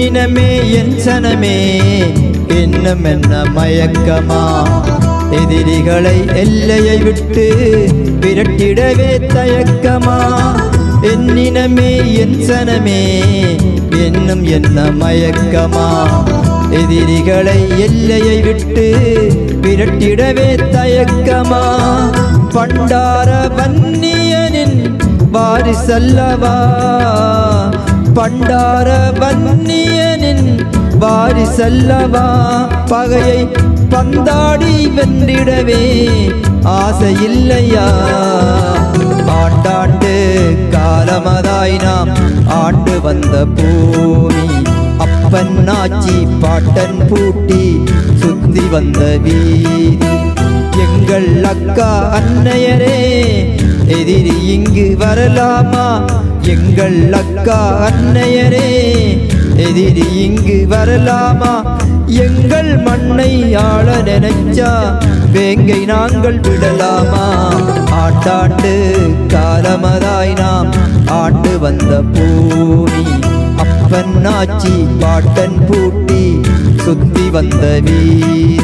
என்னினமே என் சனமே இன்னும் என்ன மயக்கமா? எதிரிகளை எல்லையை விட்டு விரட்டிடவே தயக்கமா? என்னினமே என் சனமே என்னும் என்ன மயக்கமா? எதிரிகளை எல்லையை விட்டு விரட்டிடவே தயக்கமா? பண்டார வன்னியனின் வாரிசல்லவா? பண்டார வன்னியனின் வாரிசல்லவா பகையை பந்தாடி வென்றிடவே ஆசையில்லையா? ஆண்டாண்டு காலமதாய் நாம் ஆண்டு வந்த பூமி அப்பன் ஆச்சி பாட்டன் பூட்டி சுத்தி வந்த வீதி. எங்கள் அக்கா அன்னையரே எதிரி இங்கு வரலாமா? எங்கள் அக்கா அன்னையரே எதிரி இங்கு வரலாமா? எங்கள் மண்ணை ஆள நினைச்சா வேங்கை நாங்கள் விடலாமா? ஆண்டாண்டு காலமதாய் நாம் ஆண்டு வந்த பூமி அப்பன் ஆச்சி பாட்டன் பூட்டி சுத்தி வந்த வீதி